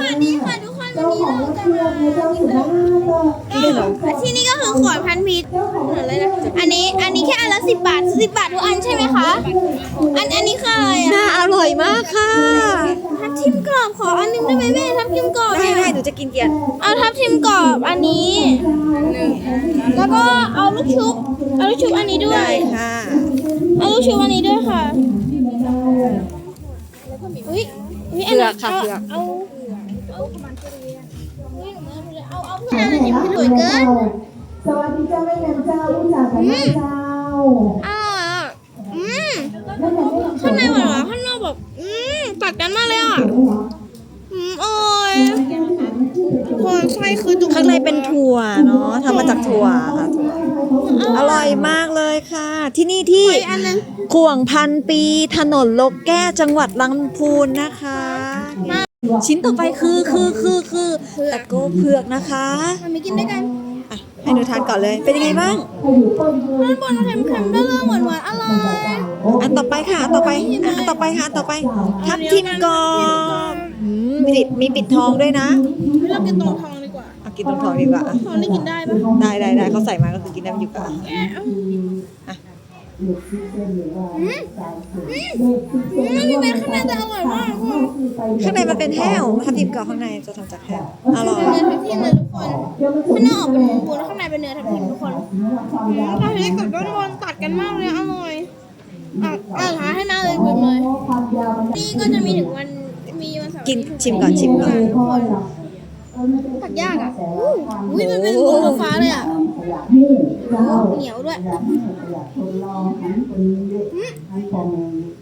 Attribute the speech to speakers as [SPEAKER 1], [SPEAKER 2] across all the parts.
[SPEAKER 1] วัสดีค่ะทุกคนวันนี้เราจะมา
[SPEAKER 2] นี่เหรอ
[SPEAKER 1] ที่นี่ก็คือขวดพันพิษเหมือนอะไรนะอันนี้อันนี้แค่อันละสิบบาทสิบบาททุกอันใช่ไหมคะ อันอันนี้คืออะไร
[SPEAKER 2] น่า
[SPEAKER 1] อะ
[SPEAKER 2] อร่อยมากค่ะ
[SPEAKER 1] ทับทิมกรอบขออันหนึงได้ไหมแม่ทับทิมกรอบ
[SPEAKER 2] ได้
[SPEAKER 1] เนี่ย
[SPEAKER 2] ได้หนูจะกินเกียรติ
[SPEAKER 1] เอาทับทิมกรอบอันนี้แล้วก็เอาลูกชุบเอาลูกชุบอันนี้ด้ว
[SPEAKER 2] ได้
[SPEAKER 1] ย
[SPEAKER 2] ค่ะ
[SPEAKER 1] เอาลูกชุบอันนี้ด้วยค่ะอุ้ยอุ้ยอัน
[SPEAKER 2] เผื
[SPEAKER 1] นี้
[SPEAKER 2] อกค่ะเผือก
[SPEAKER 1] เอา เอาอุ้ยหนูไม่เอาเอาเผือกอันนี้สวยเกิน
[SPEAKER 3] สวัสดีเจ้าแม่แม่เจ้ารู้จักกันไหมเจ้า
[SPEAKER 1] อร่อยอะอืมข้างในหวานๆข้างนอกแบบอืมตัดกันมากเลยอะอืมโอ้ยคนไส้คือจุก
[SPEAKER 2] ข้างในเป็นถั่วเนาะทำมาจากถั่วค่ะอร่อยมากเลยค่ะ ที่นี่ที่
[SPEAKER 1] ไปอันนึง
[SPEAKER 2] ขวงพันปีถนนลกแก้จังหวัดลำพูนนะคะ ชิ้นต่อไปคือคือคือคือตะโกเผือกนะคะ
[SPEAKER 1] มันไม่กินด้วยกัน
[SPEAKER 2] อะให้หนูทานก่อนเลย เป็นยังไงบ้าง
[SPEAKER 1] ด้านบนมันเค็มๆด้านล่างหวานๆอร่อย
[SPEAKER 2] อันต่อไปค่ะอันต่อไปอะอันต่อไปค่ะอันต่อไปทับทิมกรอบอืมมีปิดมีปิดทองด้วยนะ
[SPEAKER 1] เรากินตรงทองดีกว่า
[SPEAKER 2] เอากินตรงทองดีกว่าอะ
[SPEAKER 1] ทองได้กินได้ปะ
[SPEAKER 2] ได้ได้ได้เขาใส่มาก็คือกินได้อยู่กับ
[SPEAKER 1] แกะอืมไม่มีเม็ดข้างในแต่อร่อยมากค่ะ
[SPEAKER 2] ข้างในมันเป็นแห้วทับทิมกรอบข้างในจะทำจากแห้วอร่อย
[SPEAKER 1] เป็นเนื้อทับทิมเลยทุกคนข้างนอกออกเป็นปูแล้วข้างในเป็นเนื้อทับทิมทุกคนตาเล็กกับด้านบนตัดกันมากเลยอร่อยอะอะท้าให้หน้าเลยคุณเลยนี่ก็จะมีถึงวันมีวันเสาร์
[SPEAKER 2] กินชิมก่อนชิมก่อน
[SPEAKER 1] ทุกคนตัดยากอะอู้อุ้ยมันเป็นวงฟ้าเลยอะ เหนียวด้วย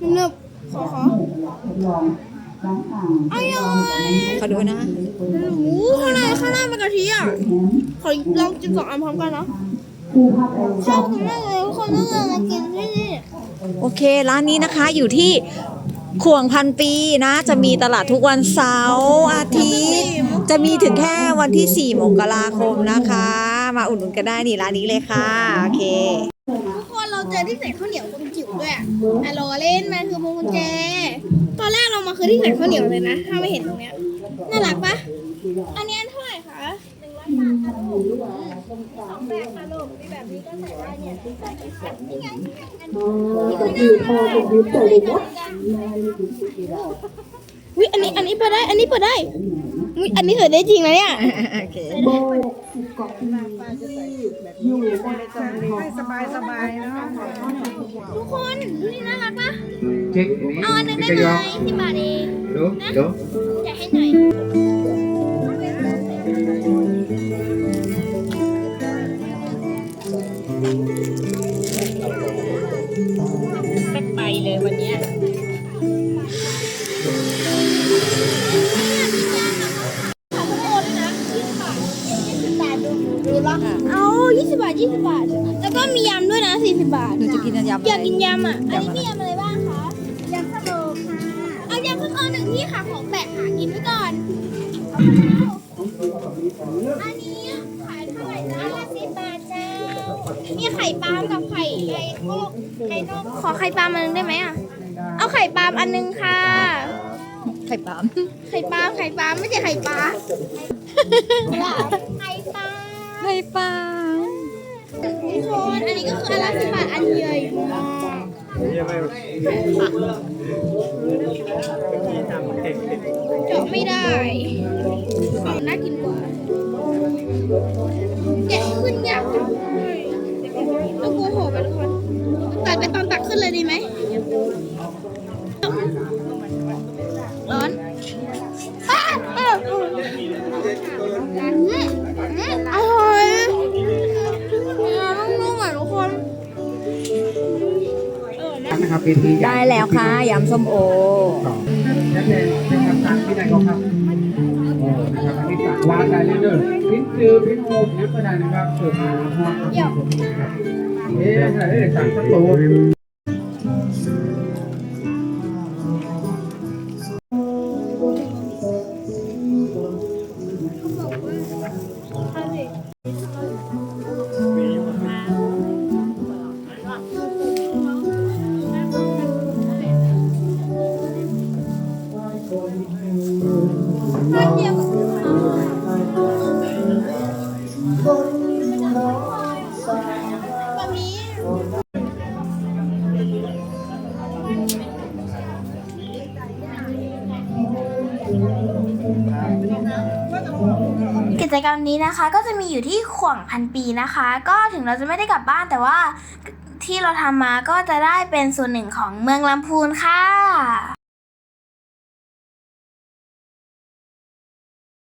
[SPEAKER 1] มันเนึบขอขออร่อย
[SPEAKER 2] ขอดูนะ
[SPEAKER 1] โอ้ข้างในข้างในเป็นกะทิอะขอลองกินสองอันพร้อมกันเนาะชอบกินมากเลยทุกคนต้องเลยมากินที่นี่
[SPEAKER 2] โอเคร้านนี้นะคะอยู่ที่ขวงพันปีนะ จะมีตลาดทุกวันเสาร์อาทิตย์ จะมีถึงแค่วันที่ 4 มกราคมนะคะ มาอุดหนุนกันได้นี่ร้านนี้เลยค่ะโอเค
[SPEAKER 1] ทุกคนเราเจอที่ใส่ข้าวเหนียวคุณจิ๋วด้วยอะอะรอเล่นมันคือพวงกุญแจ ตอนแรกเรามาคือที่ใส่ข้าวเหนียวเลยนะ ถ้าไม่เห็นตรงเนี้ยน่ารักปะอันนี้อันเท่าไหร่คะหนึ่งร้อยบาทค่ะลูกสองแบบค่ะลูกมีแบบนี้ก็ใส่ได้เนี่ยใส่กี่ชั้นนี่ไงอันนี้ก็น่ารักอุ้ยอันนี้อันนี้เปิดได้ อันนี้เปิดได้ อุ้ยอันนี้เปิดได้จริงนะเนี่ย
[SPEAKER 2] โอเค
[SPEAKER 1] ทุกคนดูนี่น่ารักปะ
[SPEAKER 4] เช็ค
[SPEAKER 1] เอาอันหนึงได้ไหมสิบบาทเอง
[SPEAKER 4] ดูดู
[SPEAKER 1] อยากให้หน่อย
[SPEAKER 2] ยี่
[SPEAKER 1] สิบบาทยี่สิบบาท แล้วก็มียำด้วยนะสี่สิบบาท
[SPEAKER 2] หนูจะกินยำ
[SPEAKER 1] อยากกิน
[SPEAKER 2] อะไร
[SPEAKER 1] ยำอะ อันนี้มียำอะไรบ้างคะยำสโลค่ะ เอายำสักเอาหนึ่งที่ค่ะของแปลกหากินไว้ก่อน อันนี้ขายเท่าไหร่จ้าสิบบาทจ้ามีไข่ปลาล์มกับไข่ไก่โคกไก่นกขอไข่ปลาล์มอันนึงได้ไหมอะ เอาไข่ปลาล์มอันนึงค่ะ
[SPEAKER 2] ไข่ปั๊ม
[SPEAKER 1] ไข่ปลาล์มไข่ปลาล์มไม่ใช่ไข่ปลา ไข่ปลา
[SPEAKER 2] ไข่ปั๊ม
[SPEAKER 1] ทุกคนอันนี้ก็คืออันละสิบบาทอันใหญ่มากเจาะไม่ได้เอาน่ากินกว่าแกะขึ้นยากจังเลยต้องโกหกไปทุกคนตัดไปตอนตักขึ้นเลยดีไหม นะค
[SPEAKER 4] รับเป็นที่
[SPEAKER 2] ได้แล้วค่ะยำส้มโอ
[SPEAKER 4] นักเรียนเป็นคำสั่งที่ไหนก็ครับโอ้นะครับอันนี้สั่งวางได้เลยเด้อพิ้นจือพิ้นโอพิ้นก็ได้นะครับเสิร์ฟมาพร้อมกับครับเอ๊ะเอ๊ะสั่งสักตัว
[SPEAKER 1] จกรรมนี้นะคะก็จะมีอยู่ที่ขวงพันปีนะคะ ก็ถึงเราจะไม่ได้กลับบ้านแต่ว่าที่เราทำมาก็จะได้เป็นส่วนหนึ่งของเมืองลำพูนค่ะ